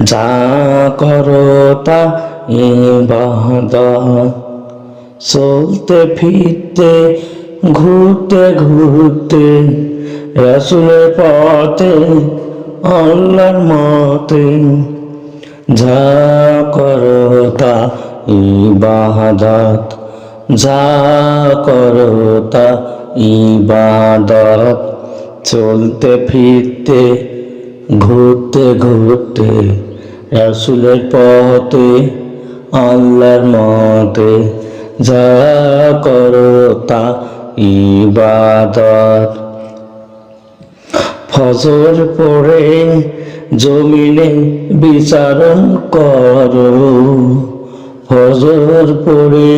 যা করো তা চলতে ফিরতে, ঘুরতে ঘুরতে, রসুলের পথে, আল্লাহর মতে, যা করো তা ইবাদত। যা করো তা ইবাদত। চলতে ফিরতে, ঘুরতে ঘুরতে রসুলের পথে, আল্লাহর মতে যা করো তা ইবাদত। ফজর পড়ে জমিনে বিচারণ করো। ফজর পড়ে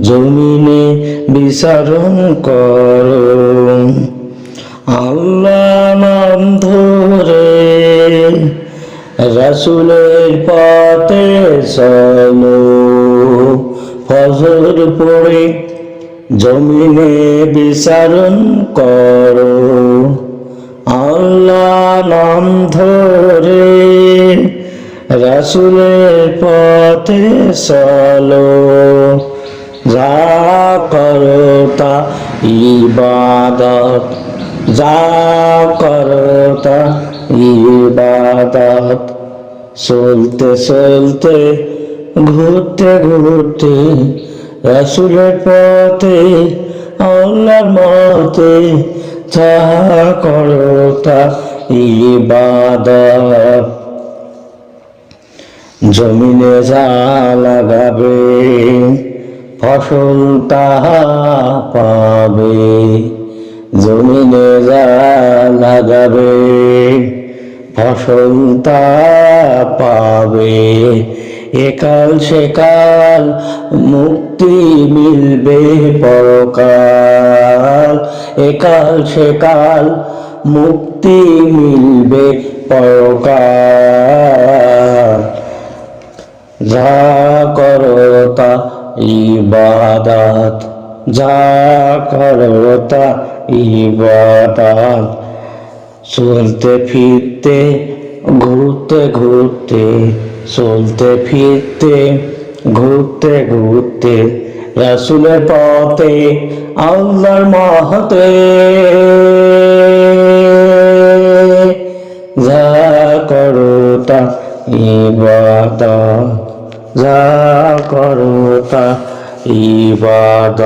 জমিনে বিচারণ করো। আল্লাহ রসুলের পথে চলো। ফজর পড়ে জমিনে বিচারণ করো। আল্লাহ নাম ধরে রসুলের পথে চলো। যা করো তা ইবাদত, যা করো তা ইবাদত। চলতে চলতে, ঘুরতে ঘুরতে রাসুলের পথে, আল্লাহর মতে যা করো তা ইবাদত। জমিনে যা লাগাবে, ফসল তাহা পাবে। জমিনে যা লাগাবে। ফসল তা পাবে। একাল সেকাল মুক্তি মিলবে পরকাল। একাল সেকাল মুক্তি মিলবে পরকাল। যা করো ইবাদাত, যা করো তা ইবাদত। চলতে ফিরতে, ঘুরতে ঘুরতে, চলতে ফিরতে, ঘুরতে ঘুরতে, রসুলের পথে, আল্লাহর মহতে। যা করো তা ইবাদত, যা করো তা ইবাদত।